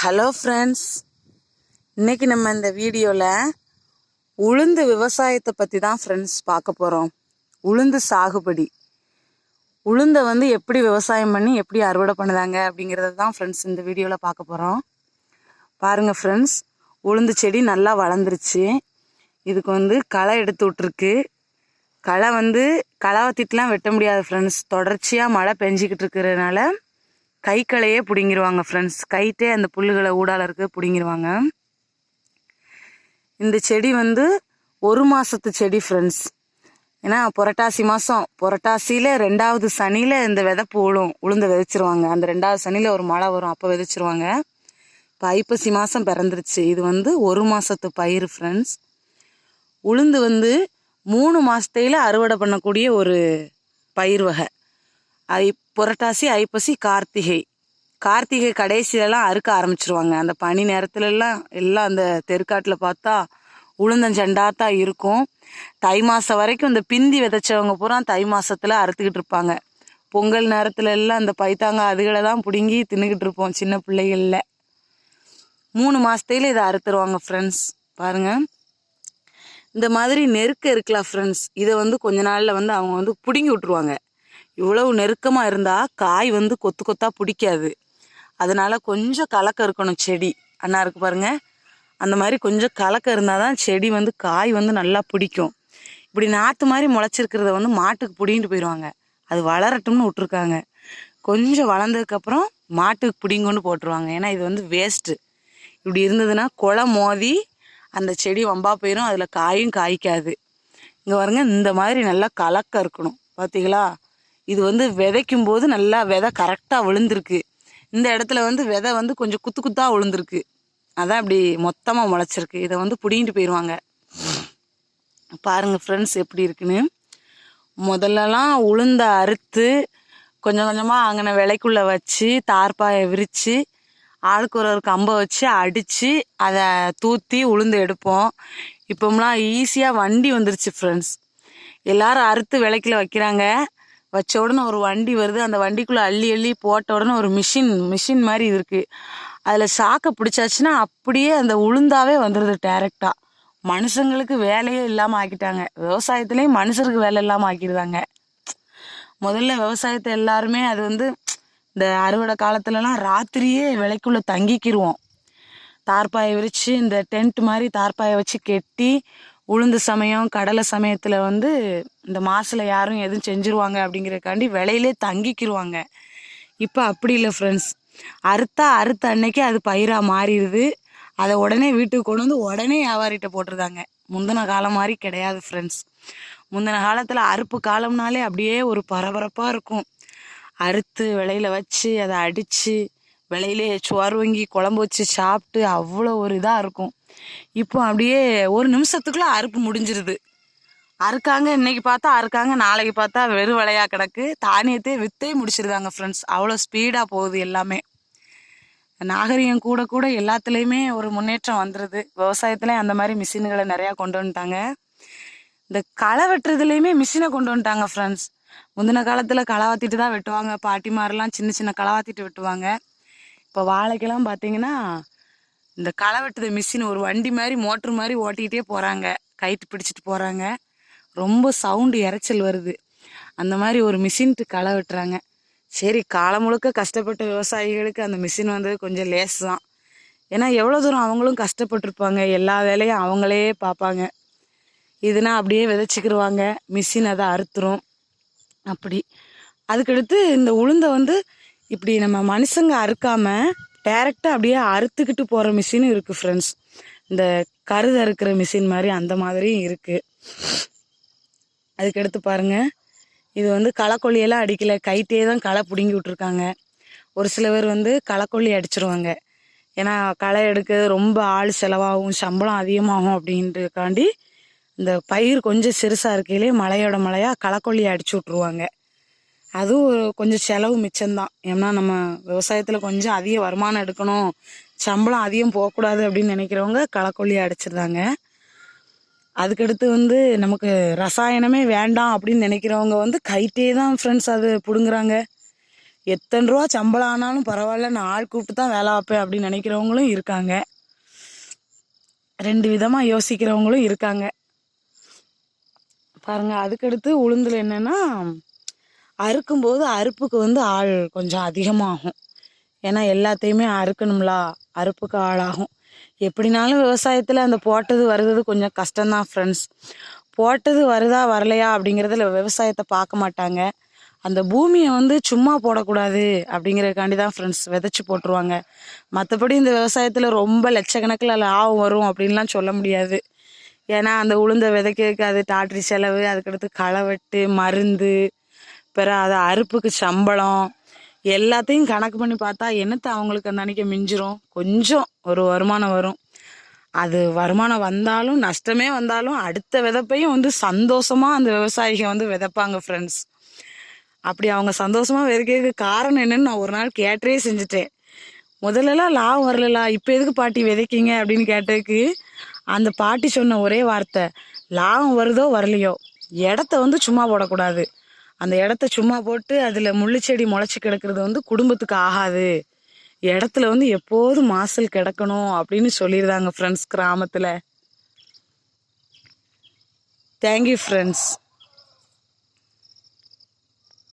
Hello friends இன்னைக்கு நம்ம இந்த வீடியோவில் உளுந்து விவசாயத்தை பற்றி தான் ஃப்ரெண்ட்ஸ் பார்க்க போகிறோம் உளுந்து சாகுபடி. உளுந்தை வந்து எப்படி விவசாயம் பண்ணி எப்படி அறுவடை பண்ணுதாங்க அப்படிங்கிறத தான் ஃப்ரெண்ட்ஸ் இந்த வீடியோவில் பார்க்க போகிறோம் பாருங்கள் ஃப்ரெண்ட்ஸ் உளுந்து செடி நல்லா வளர்ந்துருச்சு. இதுக்கு வந்து களை எடுத்து விட்ருக்கு களை வந்து களை வத்திட்டுலாம் வெட்ட முடியாது ஃப்ரெண்ட்ஸ் தொடர்ச்சியாக மழை பெஞ்சிக்கிட்டு இருக்கிறதுனால கை களையே ஃப்ரெண்ட்ஸ் கைட்டே அந்த புல்லுகளை ஊடால இருக்க பிடுங்கிருவாங்க. இந்த செடி வந்து ஒரு மாதத்து செடி ஃப்ரெண்ட்ஸ் ஏன்னா புரட்டாசி மாதம் புரட்டாசியில் ரெண்டாவது சனியில் இந்த விதப்பு உளும் உளுந்து விதைச்சிருவாங்க. அந்த ரெண்டாவது சனியில் ஒரு மழை வரும் அப்போ விதைச்சிருவாங்க. இப்போ ஐப்பசி மாதம் பிறந்துருச்சு. இது வந்து ஒரு மாதத்து பயிர் ஃப்ரெண்ட்ஸ் உளுந்து வந்து மூணு மாதத்தையில் அறுவடை பண்ணக்கூடிய ஒரு பயிர் வகை. ஐ புரட்டாசி ஐப்பசி கார்த்திகை. கார்த்திகை கடைசியிலலாம் அறுக்க ஆரம்பிச்சிருவாங்க. அந்த பனி நேரத்துலலாம் எல்லாம் அந்த தெருக்காட்டில் பார்த்தா உளுந்தஞ்செண்டாத்தான் இருக்கும். தை மாதம் வரைக்கும் இந்த பிந்தி விதைச்சவங்க பூரா தை மாதத்தில் அறுத்துக்கிட்டு இருப்பாங்க. பொங்கல் நேரத்துல எல்லாம் அந்த பைத்தாங்க அதுகளை தான் பிடுங்கி தின்னுக்கிட்டு இருப்போம் சின்ன பிள்ளைகள்ல. மூணு மாசத்தையில இதை அறுத்துருவாங்க ஃப்ரெண்ட்ஸ் பாருங்க. இந்த மாதிரி நெருக்க இருக்கலாம் ஃப்ரெண்ட்ஸ் இதை வந்து கொஞ்ச நாளில் வந்து அவங்க வந்து பிடுங்கி விட்ருவாங்க இவ்வளவு நெருக்கமாக இருந்தால் காய் வந்து கொத்து கொத்தாக பிடிக்காது. அதனால கொஞ்சம் கலக்க இருக்கணும் செடி. அண்ணா இருக்கு பாருங்க. அந்த மாதிரி கொஞ்சம் கலக்க இருந்தால் தான் செடி வந்து காய் வந்து நல்லா பிடிக்கும். இப்படி நாற்று மாதிரி முளைச்சிருக்கிறத வந்து மாட்டுக்கு பிடிங்கிட்டு போயிடுவாங்க அது வளரட்டும்னு விட்ருக்காங்க கொஞ்சம் வளர்ந்ததுக்கப்புறம் மாட்டுக்கு பிடிங்கொண்டு போட்டுருவாங்க. ஏன்னா இது வந்து வேஸ்ட்டு இப்படி இருந்ததுன்னா குலை மோதி அந்த செடி வம்பா போயிடும் அதில் காயும் காய்க்காது. இங்கே பாருங்க இந்த மாதிரி நல்லா கலக்க இருக்கணும். பார்த்தீங்களா இது வந்து விதைக்கும் போது நல்லா விதை கரெக்டாக விழுந்திருக்கு. இந்த இடத்துல வந்து விதை வந்து கொஞ்சம் குத்து குத்தாக விழுந்திருக்கு. அதான் அப்படி மொத்தமாக முளைச்சிருக்கு. இதை வந்து பிடிங்கிட்டு போயிடுவாங்க பாருங்கள் ஃப்ரெண்ட்ஸ் எப்படி இருக்குன்னு. முதல்லலாம் உளுந்த அறுத்து கொஞ்சம் கொஞ்சமாக அங்கன விலைக்குள்ளே வச்சு தார்பாயை விரித்து ஆளுக்கு ஒரு ஒரு கம்பை வச்சு அடித்து அதை தூத்தி உளுந்து எடுப்போம். இப்போம்லாம் ஈஸியாக வண்டி வந்துருச்சு ஃப்ரெண்ட்ஸ் எல்லாரும் அறுத்து விளக்கில் வைக்கிறாங்க. வச்ச உடனே ஒரு வண்டி வருது. அந்த வண்டிக்குள்ளே அள்ளி அள்ளி போட்ட உடனே ஒரு மிஷின் மிஷின் மாதிரி இருக்குது அதில் சாக்கை பிடிச்சாச்சுன்னா அப்படியே அந்த உளுந்தாவே வந்துடுது டேரெக்டாக மனுஷங்களுக்கு வேலையே இல்லாமல் ஆக்கிட்டாங்க. விவசாயத்துலேயும் மனுஷருக்கு வேலை இல்லாமல் ஆக்கிடுறாங்க முதல்ல விவசாயத்தை எல்லாருமே அது வந்து இந்த அறுவடை காலத்துலலாம் ராத்திரியே விலைக்குள்ளே தங்கிக்கிடுவோம் தார்பாயை விரித்து இந்த டென்ட் மாதிரி தார்பாயை வச்சு கெட்டி உளுந்து சமயம் கடலை சமயத்தில் வந்து இந்த மாசில் யாரும் எதுவும் செஞ்சுருவாங்க அப்படிங்கிறக்காண்டி விலையிலே தங்கிக்கிருவாங்க. இப்போ அப்படி இல்லை ஃப்ரெண்ட்ஸ் அறுத்தா அறுத்த அன்னைக்கு அது பயிராக மாறிடுது. அதை உடனே வீட்டுக்கு கொண்டு வந்து உடனே வியாபாரிகிட்ட போட்டுருதாங்க முந்தின காலம் மாதிரி கிடையாது ஃப்ரெண்ட்ஸ் முந்தின காலத்தில் அறுப்பு காலம்னாலே அப்படியே ஒரு பரபரப்பாக இருக்கும். அறுத்து விலையில வச்சு அதை அடித்து விலையிலே சோறு வாங்கி குழம்பு வச்சு சாப்பிட்டு அவ்வளோ ஒரு இதாக இருக்கும். இப்போ அப்படியே ஒரு நிமிஷத்துக்குள்ள அறுப்பு முடிஞ்சிருது. அறுக்காங்க இன்னைக்கு பார்த்தா அறுக்காங்க நாளைக்கு பார்த்தா வெறும் விலையா கிடக்கு. தானியத்தை வித்தே முடிச்சிருதாங்க ஃப்ரெண்ட்ஸ் அவ்வளோ ஸ்பீடாக போகுது எல்லாமே. நாகரிகம் கூட கூட எல்லாத்துலேயுமே ஒரு முன்னேற்றம் வந்துடுது விவசாயத்துல அந்த மாதிரி மிஷின்களை நிறையா கொண்டு வந்துட்டாங்க. இந்த களை வெட்டுறதுலையுமே மிஷினை கொண்டு வந்துட்டாங்க ஃப்ரெண்ட்ஸ் முந்தின காலத்தில் களவாத்திட்டு தான் வெட்டுவாங்க. பாட்டிமாரெல்லாம் சின்ன சின்ன களவாத்திட்டு வெட்டுவாங்க. இப்போ வாழைக்கெல்லாம் பார்த்தீங்கன்னா இந்த களை வெட்டுது மிஷின் ஒரு வண்டி மாதிரி மோட்ரு மாதிரி ஓட்டிக்கிட்டே போகிறாங்க கைட்டு பிடிச்சிட்டு போகிறாங்க ரொம்ப சவுண்டு இரைச்சல் வருது. அந்த மாதிரி ஒரு மிஷின்ட்டு களை வெட்டுறாங்க சரி காலம் முழுக்க கஷ்டப்பட்ட விவசாயிகளுக்கு அந்த மிஷின் வந்தது கொஞ்சம் லேஸ் தான் ஏன்னா எவ்வளோ தூரம் அவங்களும் கஷ்டப்பட்டிருப்பாங்க. எல்லா வேலையும் அவங்களே பார்ப்பாங்க இதுனா அப்படியே விதைச்சிக்கிருவாங்க. மிஷின் அதை அறுத்துரும். அப்படி. அதுக்கடுத்து இந்த உளுந்தை வந்து இப்படி நம்ம மனுஷங்க அறுக்காம டைரெக்டாக அப்படியே அறுத்துக்கிட்டு போகிற மிஷினும் இருக்குது ஃப்ரெண்ட்ஸ் இந்த கருது அறுக்கிற மிஷின் மாதிரி அந்த மாதிரியும் இருக்குது அதுக்கடுத்து பாருங்க. இது வந்து களைக்கொல்லியெல்லாம் அடிக்கல. கைட்டே தான் களை பிடுங்கி விட்ருக்காங்க ஒரு சில பேர் வந்து களைக்கொல்லி அடிச்சிருவாங்க. ஏன்னா களை எடுக்க ரொம்ப ஆள் செலவாகும் சம்பளம் அதிகமாகும் அப்படின்றதுக்காண்டி இந்த பயிர் கொஞ்சம் சிறுசாக இருக்கையிலே மழையோட மழையாக களைக்கொல்லி அடிச்சு விட்ருவாங்க அதுவும் ஒரு கொஞ்சம் செலவு மிச்சம்தான். ஏன்னா நம்ம விவசாயத்தில் கொஞ்சம் அதிக வருமானம் எடுக்கணும். சம்பளம் அதிகம் போகக்கூடாது அப்படின்னு நினைக்கிறவங்க களக்கொல்லி அடிச்சிருந்தாங்க அதுக்கடுத்து வந்து நமக்கு ரசாயனமே வேண்டாம் அப்படின்னு நினைக்கிறவங்க வந்து கைட்டே தான் ஃப்ரெண்ட்ஸ் அது பிடுங்குறாங்க. எத்தனை ரூபா சம்பளம் ஆனாலும் பரவாயில்ல நான் ஆள் கூப்பிட்டு தான் வேலை வைப்பேன் அப்படின்னு நினைக்கிறவங்களும் இருக்காங்க. ரெண்டு விதமாக யோசிக்கிறவங்களும் இருக்காங்க. பாருங்கள் அதுக்கடுத்து உளுந்தில் என்னென்னா அறுக்கும்போது அறுப்புக்கு வந்து ஆள் கொஞ்சம் அதிகமாகும். ஏன்னா எல்லாத்தையுமே அறுக்கணும்ல? அறுப்புக்கு ஆளாகும். எப்படினாலும் விவசாயத்தில் அந்த போட்டது வருது கொஞ்சம் கஷ்டம்தான் ஃப்ரெண்ட்ஸ் போட்டது வருதா வரலையா அப்படிங்கிறதுல விவசாயத்தை பார்க்க மாட்டாங்க. அந்த பூமியை வந்து சும்மா போடக்கூடாது அப்படிங்கிறதுக்காண்டி தான் ஃப்ரெண்ட்ஸ் விதைச்சி போட்டுருவாங்க. மற்றபடி இந்த விவசாயத்தில் ரொம்ப லட்சக்கணக்கில் லாபம் வரும் அப்படின்லாம் சொல்ல முடியாது. ஏன்னா அந்த உளுந்த விதைக்கிறதுக்கு அது டாட்ரி செலவு அதுக்கடுத்து களை வெட்டு மருந்து பிற அது அறுப்புக்கு சம்பளம் எல்லாத்தையும் கணக்கு பண்ணி பார்த்தா என்னத்தை அவங்களுக்கு அந்த அன்னைக்கு மிஞ்சிரும்? கொஞ்சம் ஒரு வருமானம் வரும். அது வருமானம் வந்தாலும் நஷ்டமே வந்தாலும் அடுத்த விதப்பையும் வந்து சந்தோஷமா அந்த விவசாயிக வந்து விதைப்பாங்க ஃப்ரெண்ட்ஸ் அப்படி அவங்க சந்தோஷமா விதைக்கிறதுக்கு காரணம் என்னன்னு நான் ஒரு நாள் கேட்டே செஞ்சுட்டேன். முதல்லலாம் லாபம் வரலலா இப்போ எதுக்கு பாட்டி விதைக்கிங்க அப்படின்னு கேட்டதுக்கு அந்த பாட்டி சொன்ன ஒரே வார்த்தை லாபம் வருதோ வரலையோ? இடத்த வந்து சும்மா போடக்கூடாது. அந்த இடத்த சும்மா போட்டு அதில் முள்ளுச்செடி முளைச்சி கிடக்கிறது வந்து குடும்பத்துக்கு ஆகாது. இடத்துல வந்து எப்போதும் மாசல் கிடக்கணும் அப்படின்னு சொல்லியிருந்தாங்க ஃப்ரெண்ட்ஸ் கிராமத்தில். Thank you friends